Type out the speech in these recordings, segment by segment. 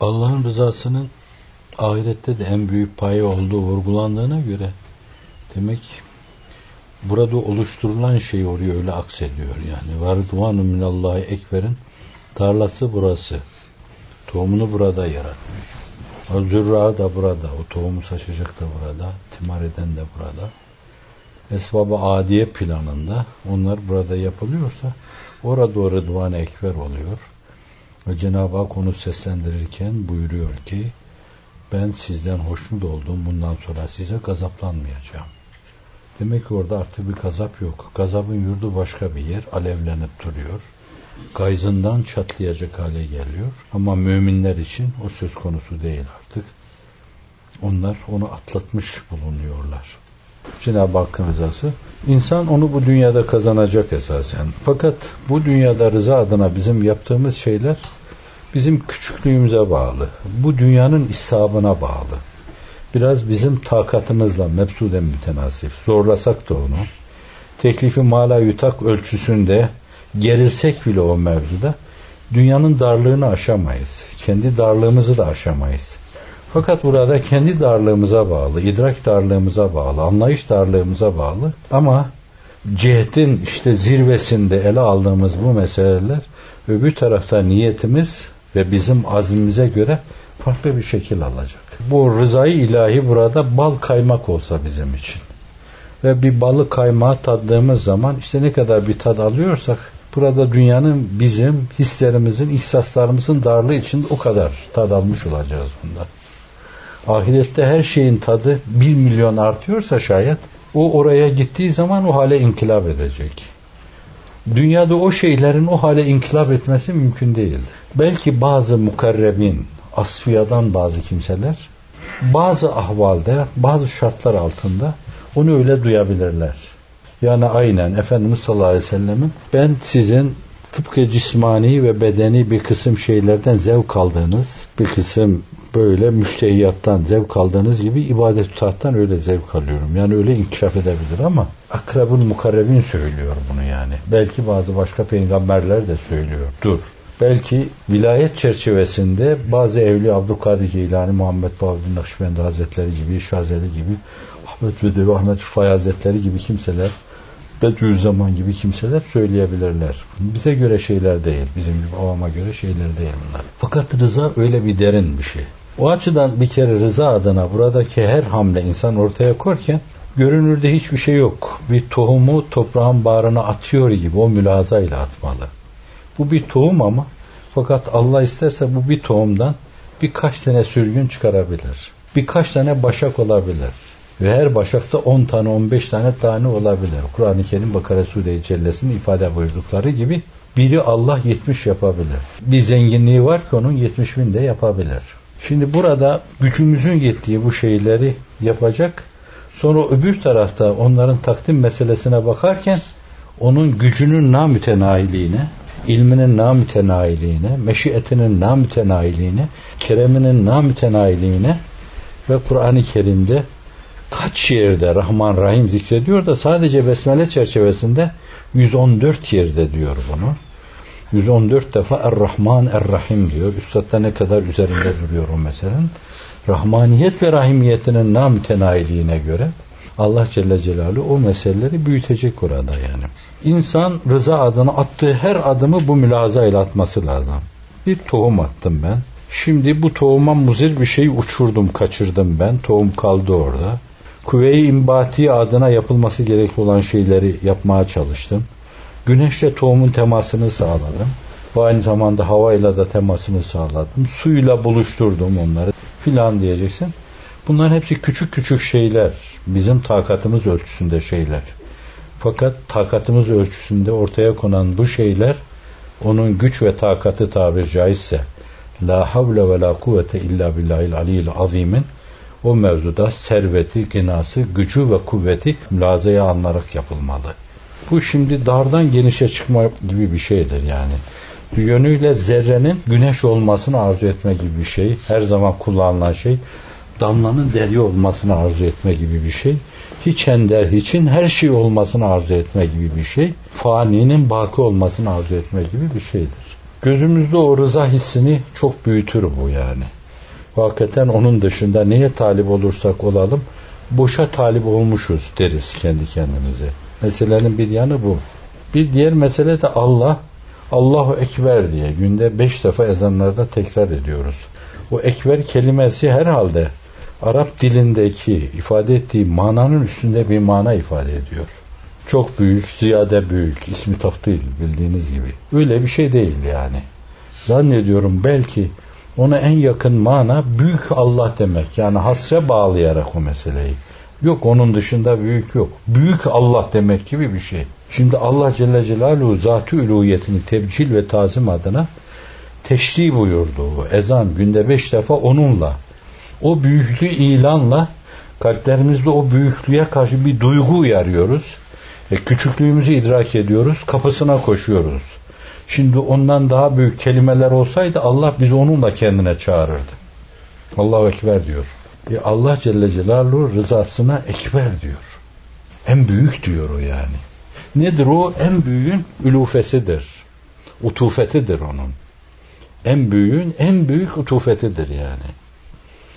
Allah'ın rızasının ahirette de en büyük payı olduğu vurgulandığına göre demek burada oluşturulan şey oraya öyle aksediyor yani. Varduvanu minallahi ekberin tarlası burası. Tohumunu burada yaratmış. O zürra da burada. O tohumu saçacak da burada. Timar eden de burada. Esbab-ı adiye planında onlar burada yapılıyorsa orada o ekber oluyor. Ve Cenab-ı Hak onu seslendirirken buyuruyor ki ben sizden hoşnut oldum bundan sonra size gazaplanmayacağım. Demek ki orada artık bir gazap yok. Gazabın yurdu başka bir yer. Alevlenip duruyor. Gayzından çatlayacak hale geliyor. Ama müminler için o söz konusu değil artık. Onlar onu atlatmış bulunuyorlar. Cenab-ı Hakk'ın rızası. İnsan onu bu dünyada kazanacak esasen. Fakat bu dünyada rıza adına bizim yaptığımız şeyler bizim küçüklüğümüze bağlı. Bu dünyanın istabına bağlı. Biraz bizim takatımızla mebsuden mütenasip. Zorlasak da onu. Teklifi mala yutak ölçüsünde gerilsek bile o mevzuda dünyanın darlığını aşamayız. Kendi darlığımızı da aşamayız. Fakat burada kendi darlığımıza bağlı, idrak darlığımıza bağlı, anlayış darlığımıza bağlı ama cihetin işte zirvesinde ele aldığımız bu meseleler öbür tarafta niyetimiz ve bizim azmimize göre farklı bir şekil alacak. Bu rızayı ilahi burada bal kaymak olsa bizim için. Ve bir balı kaymağı tattığımız zaman işte ne kadar bir tad alıyorsak burada dünyanın bizim hislerimizin, ihsaslarımızın darlığı için o kadar tad almış olacağız bundan. Ahirette her şeyin tadı bir milyon artıyorsa şayet o oraya gittiği zaman o hale inkılap edecek. Dünyada o şeylerin o hale inkılap etmesi mümkün değil. Belki bazı mukarrebin, asfiyadan bazı kimseler bazı ahvalde, bazı şartlar altında onu öyle duyabilirler. Yani aynen Efendimiz sallallahu aleyhi ve sellemin ben sizin tıpkı cismani ve bedeni bir kısım şeylerden zevk aldığınız, bir kısım böyle müştehiyattan zevk aldığınız gibi ibadet taattan öyle zevk alıyorum. Yani öyle inkişaf edebilir ama akrabın mukarrebin söylüyor bunu yani. Belki bazı başka peygamberler de söylüyor. Dur. Belki vilayet çerçevesinde bazı evli Abdülkadir Geylani, Muhammed Bahuddin Nakşibendi Hazretleri gibi, Şazeli gibi, Ahmet Vedevi, Ahmet Rıfai Hazretleri gibi kimseler Bediüzzaman gibi kimseler söyleyebilirler. Bize göre şeyler değil. Bizim gibi avama göre şeyler değil bunlar. Fakat rıza öyle bir derin bir şey. O açıdan bir kere rıza adına buradaki her hamle insan ortaya korken görünürde hiçbir şey yok. Bir tohumu toprağın bağrına atıyor gibi o mülazayla atmalı. Bu bir tohum ama fakat Allah isterse bu bir tohumdan birkaç tane sürgün çıkarabilir. Birkaç tane başak olabilir. Ve her başakta 10 tane 15 tane tane olabilir. Kur'an-ı Kerim Bakara Sure-i Cellesi'nin ifade buyurdukları gibi biri Allah 70 yapabilir. Bir zenginliği var ki onun 70 bin de yapabilir. Şimdi burada gücümüzün yettiği bu şeyleri yapacak. Sonra öbür tarafta onların takdim meselesine bakarken onun gücünün namütenahiliğine, ilminin namütenahiliğine, meşiyetinin namütenahiliğine, kereminin namütenahiliğine ve Kur'an-ı Kerim'de kaç yerde Rahman Rahim zikrediyor da sadece Besmele çerçevesinde 114 yerde diyor bunu. 114 defa Er-Rahman Er-Rahim diyor. Üstad'da ne kadar üzerinde duruyor o meselenin. Rahmaniyet ve rahimiyetinin namütenayiliğine göre Allah Celle Celaluhu o meseleleri büyütecek orada yani. İnsan rıza adına attığı her adımı bu mülaza ile atması lazım. Bir tohum attım ben. Şimdi bu tohuma muzir bir şey uçurdum, kaçırdım ben. Tohum kaldı orada. Kuvve-i imbati adına yapılması gerekli olan şeyleri yapmaya çalıştım. Güneşle tohumun temasını sağladım. Ve aynı zamanda havayla da temasını sağladım. Suyla buluşturdum onları filan diyeceksin. Bunların hepsi küçük küçük şeyler. Bizim takatımız ölçüsünde şeyler. Fakat takatımız ölçüsünde ortaya konan bu şeyler onun güç ve takatı tabir caizse la havle ve la kuvvete illa billahil aliyil azimin o mevzuda serveti, ginası, gücü ve kuvveti mülazeye alınarak yapılmalı. Bu şimdi dardan genişe çıkma gibi bir şeydir yani. Yönüyle zerrenin güneş olmasını arzu etme gibi bir şey. Her zaman kullanılan şey. Damlanın deri olmasını arzu etme gibi bir şey. Hiç ender, hiçin her şey olmasını arzu etme gibi bir şey. Faninin baki olmasını arzu etme gibi bir şeydir. Gözümüzde o rıza hissini çok büyütür bu yani. Hakikaten onun dışında neye talip olursak olalım boşa talip olmuşuz deriz kendi kendimize. Meselenin bir yanı bu. Bir diğer mesele de Allah Allahu Ekber diye günde beş defa ezanlarda tekrar ediyoruz. O ekber kelimesi herhalde Arap dilindeki ifade ettiği mananın üstünde bir mana ifade ediyor. Çok büyük, ziyade büyük, ismi taftil bildiğiniz gibi. Öyle bir şey değil yani. Zannediyorum belki ona en yakın mana büyük Allah demek. Yani hasre bağlayarak o meseleyi. Yok onun dışında büyük yok. Büyük Allah demek gibi bir şey. Şimdi Allah Celle Celaluhu zatı tebcil ve tazim adına teşri buyurdu. Ezan günde beş defa onunla. O büyüklüğü ilanla kalplerimizde o büyüklüğe karşı bir duygu uyarıyoruz. E, küçüklüğümüzü idrak ediyoruz. Kapısına koşuyoruz. Şimdi ondan daha büyük kelimeler olsaydı Allah bizi onunla kendine çağırırdı. Allahu Ekber diyor. E Allah Celle Celaluhu rızasına ekber diyor. En büyük diyor o yani. Nedir o? En büyüğün ülufesidir. Utufetidir onun. En büyüğün en büyük utufetidir yani.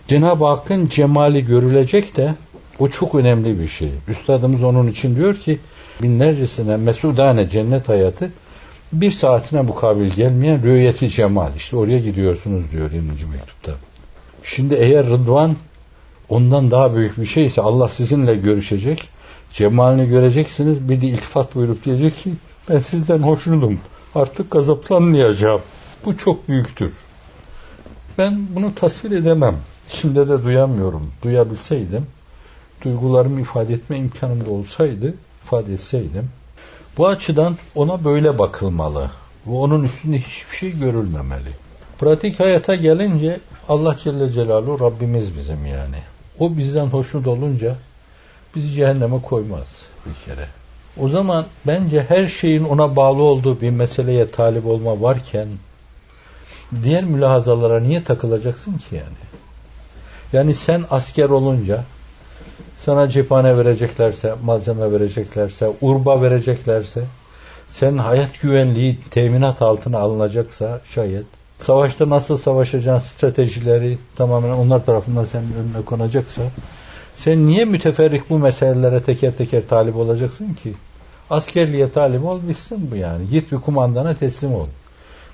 Cenab-ı Hakk'ın cemali görülecek de o çok önemli bir şey. Üstadımız onun için diyor ki binlercesine mesudane cennet hayatı bir saatine mukabil gelmeyen rüyeti cemal. İşte oraya gidiyorsunuz diyor 20. mektupta. Şimdi eğer Rıdvan ondan daha büyük bir şeyse Allah sizinle görüşecek. Cemalini göreceksiniz. Bir de iltifat buyurup diyecek ki ben sizden hoşnutum. Artık gazaplanmayacağım. Bu çok büyüktür. Ben bunu tasvir edemem. Şimdi de duyamıyorum. Duyabilseydim, duygularımı ifade etme imkanım da olsaydı, ifade etseydim. Bu açıdan ona böyle bakılmalı. Ve onun üstünde hiçbir şey görülmemeli. Pratik hayata gelince Allah Celle Celaluhu Rabbimiz bizim yani. O bizden hoşnut olunca bizi cehenneme koymaz bir kere. O zaman bence her şeyin ona bağlı olduğu bir meseleye talip olma varken diğer mülahazalara niye takılacaksın ki yani? Yani sen asker olunca sana cephane vereceklerse, malzeme vereceklerse, urba vereceklerse, senin hayat güvenliği teminat altına alınacaksa şayet, savaşta nasıl savaşacağın stratejileri tamamen onlar tarafından senin önüne konacaksa, sen niye müteferrik bu meselelere teker teker talip olacaksın ki? Askerliğe talip ol bu yani. Git bir kumandana teslim ol.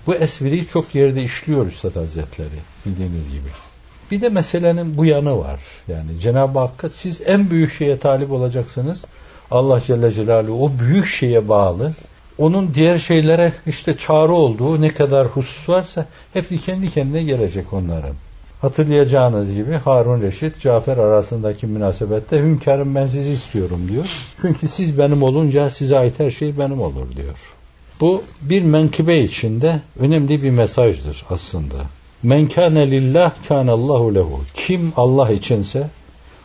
Bu espriyi çok yerde işliyor Üstad Hazretleri bildiğiniz gibi. Bir de meselenin bu yanı var. Yani Cenab-ı Hakk'a siz en büyük şeye talip olacaksınız. Allah Celle Celaluhu o büyük şeye bağlı. Onun diğer şeylere işte çağrı olduğu ne kadar husus varsa hepsi kendi kendine gelecek onların. Hatırlayacağınız gibi Harun Reşit Cafer arasındaki münasebette hünkârım ben sizi istiyorum diyor. Çünkü siz benim olunca size ait her şey benim olur diyor. Bu bir menkıbe içinde önemli bir mesajdır aslında. Men kâne lillah kânallahu lehu. Kim Allah içinse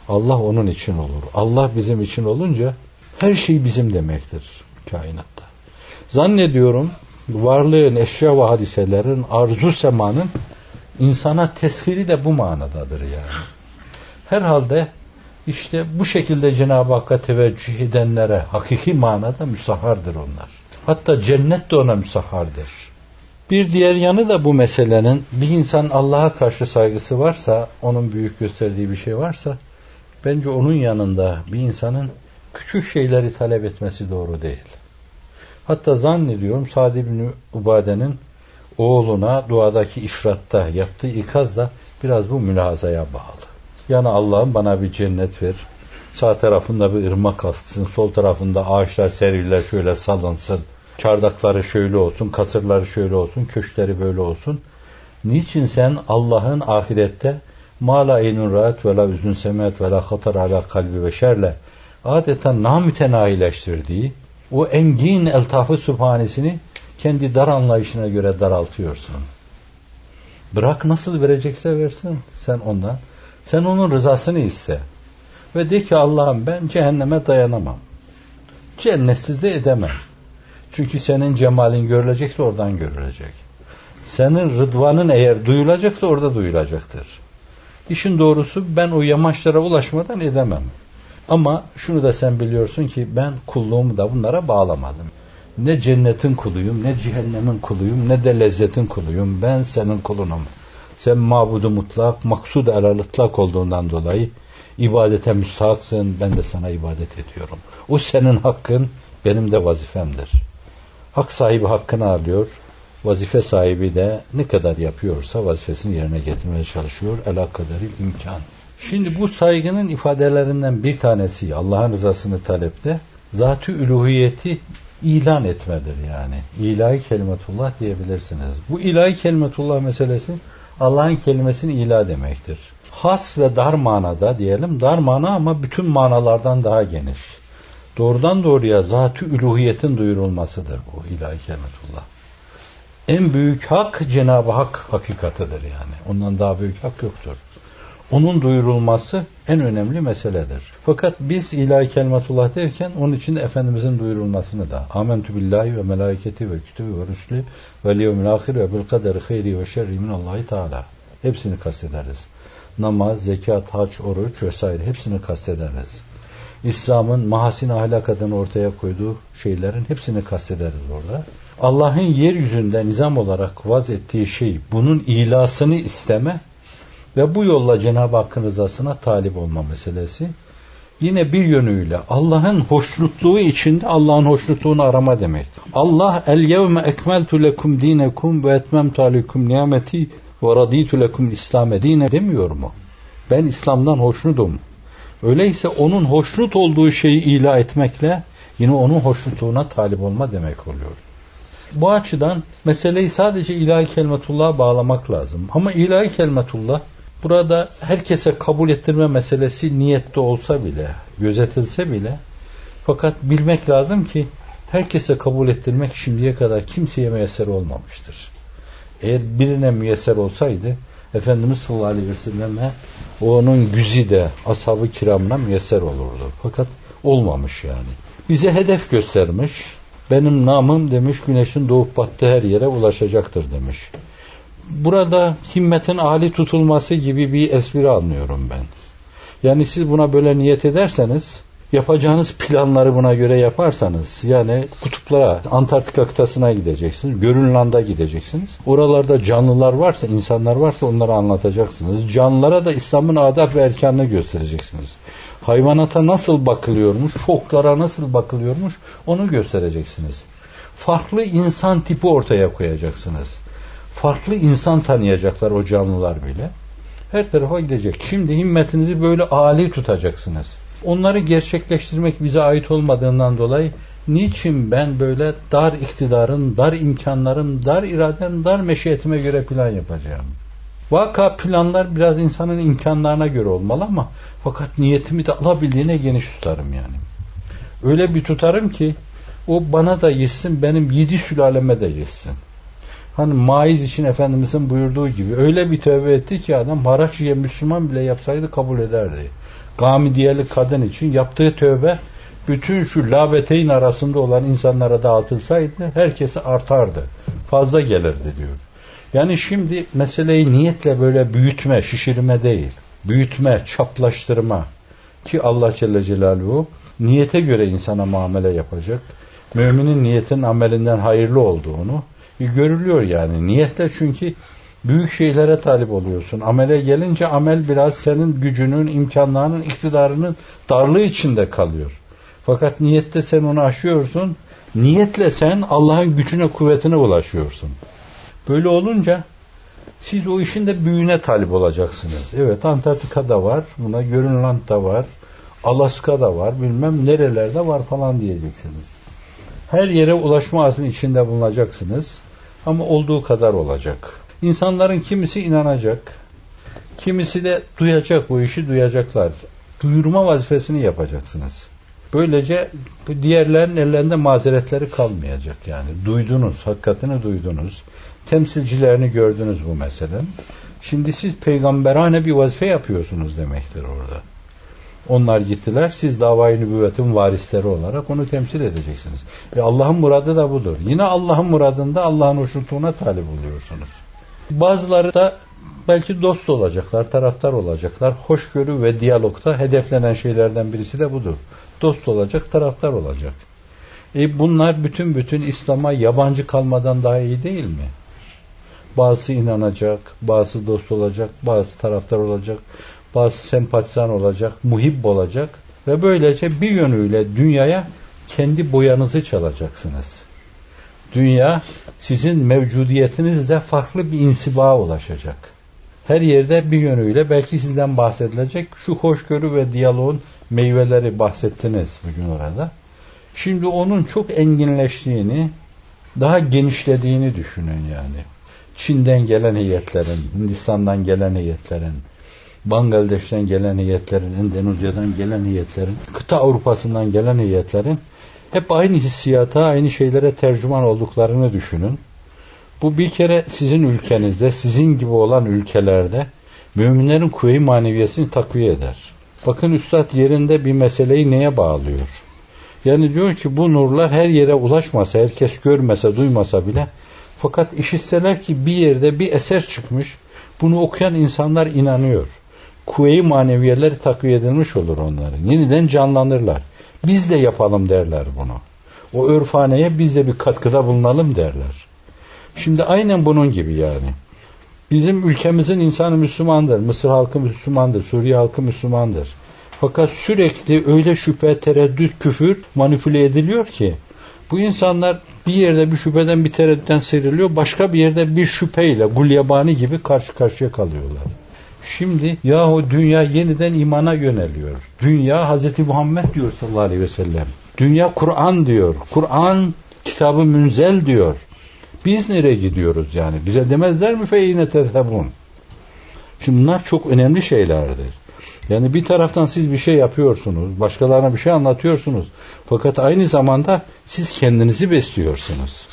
Allah onun için olur. Allah bizim için olunca her şey bizim demektir kainatta. Zannediyorum varlığın, eşya ve hadiselerin, arzu semanın insana tesviri de bu manadadır yani. Herhalde işte bu şekilde Cenab-ı Hakk'a teveccüh edenlere hakiki manada müsahardır onlar. Hatta cennet de ona müsahardır. Bir diğer yanı da bu meselenin bir insan Allah'a karşı saygısı varsa, onun büyük gösterdiği bir şey varsa, bence onun yanında bir insanın küçük şeyleri talep etmesi doğru değil. Hatta zannediyorum Sa'd ibn Ubade'nin oğluna duadaki ifratta yaptığı ikaz da biraz bu mülazaya bağlı. Yani Allah'ım bana bir cennet ver. Sağ tarafında bir ırmak aksın, sol tarafında ağaçlar, serviler şöyle salınsın çardakları şöyle olsun, kasırları şöyle olsun, köşkleri böyle olsun. Niçin sen Allah'ın ahirette ma la aynun rahat ve la üzün semet ve la hatar ala kalbi ve şerle adeta namütenahileştirdiği o engin eltafı sübhanesini kendi dar anlayışına göre daraltıyorsun. Bırak nasıl verecekse versin sen ondan. Sen onun rızasını iste. Ve de ki Allah'ım ben cehenneme dayanamam. Cennetsiz de edemem. Çünkü senin cemalin görülecekse oradan görülecek. Senin rıdvanın eğer duyulacaksa orada duyulacaktır. İşin doğrusu ben o yamaçlara ulaşmadan edemem. Ama şunu da sen biliyorsun ki ben kulluğumu da bunlara bağlamadım. Ne cennetin kuluyum, ne cehennemin kuluyum, ne de lezzetin kuluyum. Ben senin kulunum. Sen mabudu mutlak, maksud elal ıtlak olduğundan dolayı ibadete müstahaksın. Ben de sana ibadet ediyorum. O senin hakkın, benim de vazifemdir. Hak sahibi hakkını alıyor. Vazife sahibi de ne kadar yapıyorsa vazifesini yerine getirmeye çalışıyor. Ela kadaril imkan. Şimdi bu saygının ifadelerinden bir tanesi Allah'ın rızasını talepte zatü üluhiyeti ilan etmedir yani. İlahi kelimetullah diyebilirsiniz. Bu ilahi kelimetullah meselesi Allah'ın kelimesini ilah demektir. Has ve dar manada diyelim. Dar mana ama bütün manalardan daha geniş. Doğrudan doğruya zatü üluhiyetin duyurulmasıdır bu ilahi kelimetullah. En büyük hak Cenab-ı Hak hakikatıdır yani. Ondan daha büyük hak yoktur. Onun duyurulması en önemli meseledir. Fakat biz ilahi kelimetullah derken onun için Efendimizin duyurulmasını da amentü billahi ve melaiketi ve kütübü ve rüslü ve liyevmil ahir ve bil kaderi hayri ve şerri minallahi teala. Hepsini kastederiz. Namaz, zekat, hac, oruç vesaire hepsini kastederiz. İslam'ın mahasin ahlak adını ortaya koyduğu şeylerin hepsini kastederiz orada. Allah'ın yeryüzünde nizam olarak vaz ettiği şey bunun ilasını isteme ve bu yolla Cenab-ı Hakk'ın rızasına talip olma meselesi. Yine bir yönüyle Allah'ın hoşnutluğu içinde Allah'ın hoşnutluğunu arama demek. Allah el yevme ekmeltu lekum dinekum ve etmemtu aleyküm nimeti ve raditu lekum İslam dine demiyor mu? Ben İslam'dan hoşnutum. Öyleyse onun hoşnut olduğu şeyi ilah etmekle yine onun hoşnutluğuna talip olma demek oluyor. Bu açıdan meseleyi sadece ilahi kelimetullah'a bağlamak lazım. Ama ilahi kelimetullah burada herkese kabul ettirme meselesi niyette olsa bile, gözetilse bile fakat bilmek lazım ki herkese kabul ettirmek şimdiye kadar kimseye müyesser olmamıştır. Eğer birine müyesser olsaydı Efendimiz sallallahu aleyhi ve selleme onun güzi de ashab-ı kiramına müyesser olurdu. Fakat olmamış yani. Bize hedef göstermiş. Benim namım demiş güneşin doğup battığı her yere ulaşacaktır demiş. Burada himmetin âli tutulması gibi bir espri anlıyorum ben. Yani siz buna böyle niyet ederseniz yapacağınız planları buna göre yaparsanız yani kutuplara, Antarktika kıtasına gideceksiniz, Görünland'a gideceksiniz. Oralarda canlılar varsa, insanlar varsa onları anlatacaksınız. Canlılara da İslam'ın adab ve erkanını göstereceksiniz. Hayvanata nasıl bakılıyormuş, foklara nasıl bakılıyormuş onu göstereceksiniz. Farklı insan tipi ortaya koyacaksınız. Farklı insan tanıyacaklar o canlılar bile. Her tarafa gidecek. Şimdi himmetinizi böyle âli tutacaksınız. Onları gerçekleştirmek bize ait olmadığından dolayı niçin ben böyle dar iktidarın, dar imkanların, dar iradem, dar meşiyetime göre plan yapacağım? Vaka planlar biraz insanın imkanlarına göre olmalı ama fakat niyetimi de alabildiğine geniş tutarım yani. Öyle bir tutarım ki o bana da yesin, benim yedi sülaleme de yesin. Hani maiz için Efendimizin buyurduğu gibi öyle bir tövbe etti ki adam haraç yiyen Müslüman bile yapsaydı kabul ederdi. Gamidiyeli kadın için yaptığı tövbe bütün şu labeteyn arasında olan insanlara dağıtılsaydı herkese artardı. Fazla gelirdi diyor. Yani şimdi meseleyi niyetle böyle büyütme, şişirme değil. Büyütme, çaplaştırma. Ki Allah Celle Celaluhu niyete göre insana muamele yapacak. Müminin niyetin amelinden hayırlı olduğunu görülüyor yani. Niyetle çünkü büyük şeylere talip oluyorsun. Amele gelince amel biraz senin gücünün, imkanlarının, iktidarının darlığı içinde kalıyor. Fakat niyette sen onu aşıyorsun. Niyetle sen Allah'ın gücüne, kuvvetine ulaşıyorsun. Böyle olunca siz o işin de büyüğüne talip olacaksınız. Evet Antarktika'da var, buna Grönland'da var, Alaska'da var, bilmem nerelerde var falan diyeceksiniz. Her yere ulaşma azmi içinde bulunacaksınız. Ama olduğu kadar olacak. İnsanların kimisi inanacak, kimisi de duyacak bu işi duyacaklar. Duyurma vazifesini yapacaksınız. Böylece diğerlerin ellerinde mazeretleri kalmayacak yani. Duydunuz, hakikatini duydunuz. Temsilcilerini gördünüz bu meselenin. Şimdi siz peygamberane bir vazife yapıyorsunuz demektir orada. Onlar gittiler. Siz davayı nübüvvetin varisleri olarak onu temsil edeceksiniz. E Allah'ın muradı da budur. Yine Allah'ın muradında Allah'ın hoşnutluğuna talip oluyorsunuz. Bazıları da belki dost olacaklar, taraftar olacaklar. Hoşgörü ve diyalogta hedeflenen şeylerden birisi de budur. Dost olacak, taraftar olacak. E bunlar bütün bütün İslam'a yabancı kalmadan daha iyi değil mi? Bazısı inanacak, bazı dost olacak, bazı taraftar olacak, bazı sempatizan olacak, muhib olacak ve böylece bir yönüyle dünyaya kendi boyanızı çalacaksınız. Dünya sizin mevcudiyetinizde farklı bir insiba ulaşacak. Her yerde bir yönüyle belki sizden bahsedilecek şu hoşgörü ve diyaloğun meyveleri bahsettiniz bugün orada. Şimdi onun çok enginleştiğini, daha genişlediğini düşünün yani. Çin'den gelen heyetlerin, Hindistan'dan gelen heyetlerin, Bangladeş'ten gelen heyetlerin, Endonezya'dan gelen heyetlerin, kıta Avrupa'sından gelen heyetlerin hep aynı hissiyata, aynı şeylere tercüman olduklarını düşünün. Bu bir kere sizin ülkenizde, sizin gibi olan ülkelerde müminlerin kuvve-i maneviyesini takviye eder. Bakın Üstad yerinde bir meseleyi neye bağlıyor? Yani diyor ki bu nurlar her yere ulaşmasa, herkes görmese, duymasa bile fakat işitseler ki bir yerde bir eser çıkmış, bunu okuyan insanlar inanıyor. Kuvve-i maneviyeleri takviye edilmiş olur onların. Yeniden canlanırlar. Biz de yapalım derler bunu. O örfaneye biz de bir katkıda bulunalım derler. Şimdi aynen bunun gibi yani. Bizim ülkemizin insanı Müslümandır. Mısır halkı Müslümandır. Suriye halkı Müslümandır. Fakat sürekli öyle şüphe, tereddüt, küfür manipüle ediliyor ki bu insanlar bir yerde bir şüpheden bir tereddütten sıyrılıyor. Başka bir yerde bir şüpheyle gulyabani gibi karşı karşıya kalıyorlar. Şimdi yahu dünya yeniden imana yöneliyor. Dünya Hazreti Muhammed diyor sallallahu aleyhi ve sellem. Dünya Kur'an diyor. Kur'an kitabı münzel diyor. Biz nereye gidiyoruz yani? Bize demezler mi feyine tezhebun? Şimdi bunlar çok önemli şeylerdir. Yani bir taraftan siz bir şey yapıyorsunuz, başkalarına bir şey anlatıyorsunuz. Fakat aynı zamanda siz kendinizi besliyorsunuz.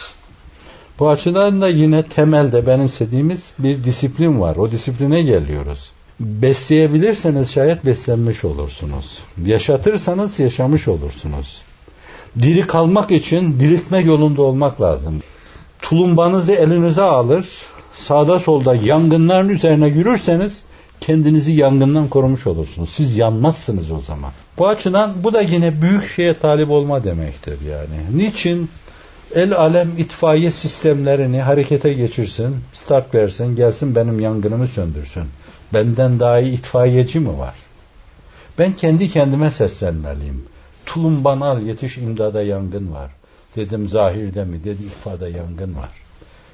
Bu açıdan da yine temelde benimsediğimiz bir disiplin var. O disipline geliyoruz. Besleyebilirseniz şayet beslenmiş olursunuz. Yaşatırsanız yaşamış olursunuz. Diri kalmak için diriltme yolunda olmak lazım. Tulumbanızı elinize alır, sağda solda yangınların üzerine yürürseniz kendinizi yangından korumuş olursunuz. Siz yanmazsınız o zaman. Bu açıdan bu da yine büyük şeye talip olma demektir yani. Niçin? El alem itfaiye sistemlerini harekete geçirsin, start versin, gelsin benim yangınımı söndürsün. Benden daha iyi itfaiyeci mi var? Ben kendi kendime seslenmeliyim. Tulumban al yetiş imdada yangın var. Dedim zahirde mi? Dedi ifade yangın var.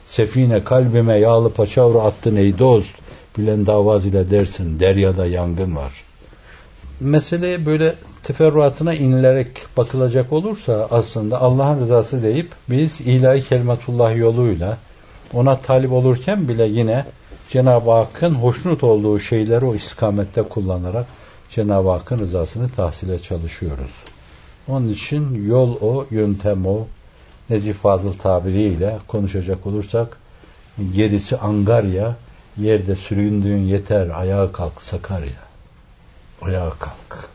Sefine kalbime yağlı paçavra attın ey dost. Bilen davaz ile dersin deryada yangın var. Meseleye böyle teferruatına inilerek bakılacak olursa aslında Allah'ın rızası deyip biz ilahi kelimetullah yoluyla ona talip olurken bile yine Cenab-ı Hakk'ın hoşnut olduğu şeyleri o istikamette kullanarak Cenab-ı Hakk'ın rızasını tahsile çalışıyoruz. Onun için yol o, yöntem o. Necip Fazıl tabiriyle konuşacak olursak gerisi Angarya, yerde süründüğün yeter, ayağa kalk Sakarya. Ayağa kalk.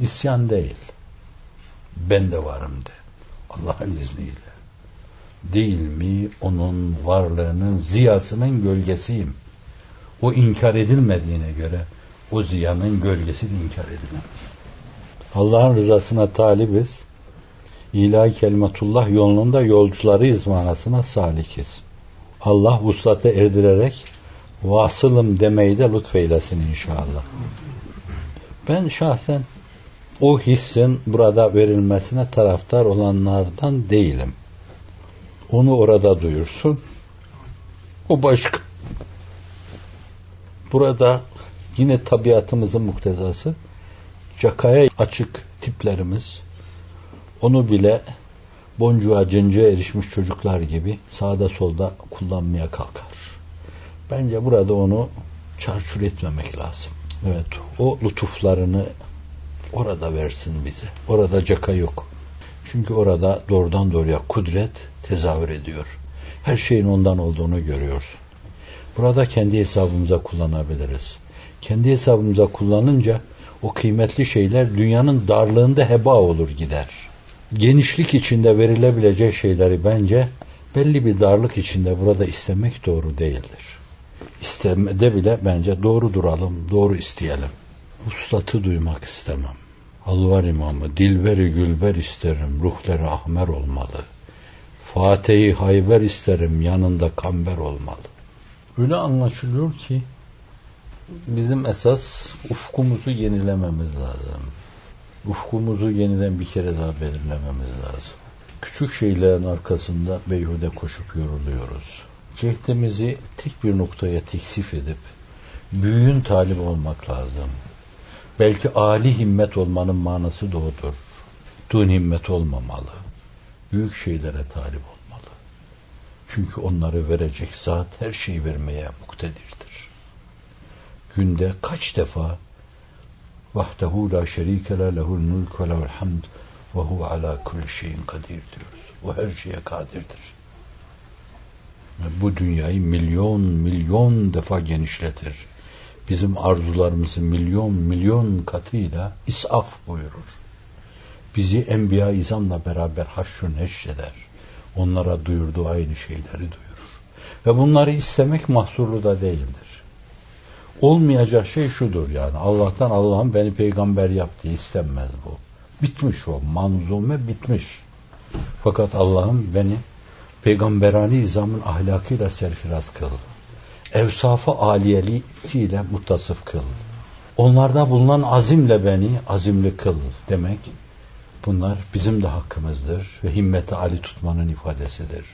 İsyan değil. Ben de varım de. Allah'ın izniyle. Değil mi onun varlığının ziyasının gölgesiyim. O inkar edilmediğine göre o ziyanın gölgesi de inkar edilemez. Allah'ın rızasına talibiz. İlahi kelimetullah yolunda yolcularıyız manasına salikiz. Allah vuslata erdirerek vasılım demeyi de lütfeylesin inşallah. Ben şahsen o hissin burada verilmesine taraftar olanlardan değilim. Onu orada duyursun. O başka. Burada yine tabiatımızın muktezası cakaya açık tiplerimiz onu bile boncuğa cıncığa erişmiş çocuklar gibi sağda solda kullanmaya kalkar. Bence burada onu çarçur etmemek lazım. Evet, o lütuflarını orada versin bize. Orada caka yok. Çünkü orada doğrudan doğruya kudret tezahür ediyor. Her şeyin ondan olduğunu görüyorsun. Burada kendi hesabımıza kullanabiliriz. Kendi hesabımıza kullanınca o kıymetli şeyler dünyanın darlığında heba olur gider. Genişlik içinde verilebilecek şeyleri bence belli bir darlık içinde burada istemek doğru değildir. İstemede bile bence doğru duralım, doğru isteyelim. Uslatı duymak istemem. Alvar imamı, dilberi gülber isterim, ruhları ahmer olmalı. Fatih'i hayber isterim, yanında kamber olmalı. Öyle anlaşılıyor ki bizim esas ufkumuzu yenilememiz lazım. Ufkumuzu yeniden bir kere daha belirlememiz lazım. Küçük şeylerin arkasında beyhude koşup yoruluyoruz. Cehdimizi tek bir noktaya teksif edip büyüğün talip olmak lazım. Belki âli himmet olmanın manası da odur. Dün himmet olmamalı. Büyük şeylere talip olmalı. Çünkü onları verecek zat her şeyi vermeye muktedirdir. Günde kaç defa vahdehu la şerike la lehul mulk ve lehul hamd ve huve ala kulli şeyin kadir diyoruz. O her şeye kadirdir. Bu dünyayı milyon milyon defa genişletir bizim arzularımızı milyon milyon katıyla isaf buyurur. Bizi enbiya izamla beraber haşrun neşreder. Onlara duyurduğu aynı şeyleri duyurur. Ve bunları istemek mahsurlu da değildir. Olmayacak şey şudur yani Allah'tan Allah'ım beni peygamber yaptı istenmez bu. Bitmiş o manzume bitmiş. Fakat Allah'ım beni peygamberani izamın ahlakıyla serfiraz kıl evsafı aliyelisiyle muttasıf kıl. Onlarda bulunan azimle beni azimli kıl demek. Bunlar bizim de hakkımızdır ve himmeti Ali tutmanın ifadesidir.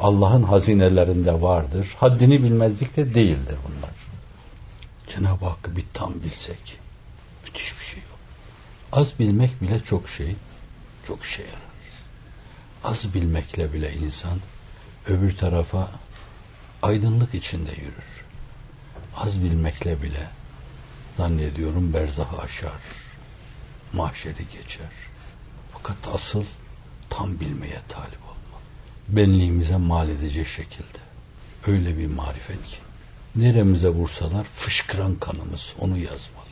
Allah'ın hazinelerinde vardır. Haddini bilmezlik de değildir bunlar. Cenab-ı Hakk'ı bir tam bilsek müthiş bir şey yok. Az bilmek bile çok şey, çok şey yarar. Az bilmekle bile insan öbür tarafa aydınlık içinde yürür. Az bilmekle bile zannediyorum berzahı aşar, mahşeri geçer. Fakat asıl tam bilmeye talip olmalı. Benliğimize mal edecek şekilde. Öyle bir marifet ki. Neremize vursalar fışkıran kanımız onu yazmalı.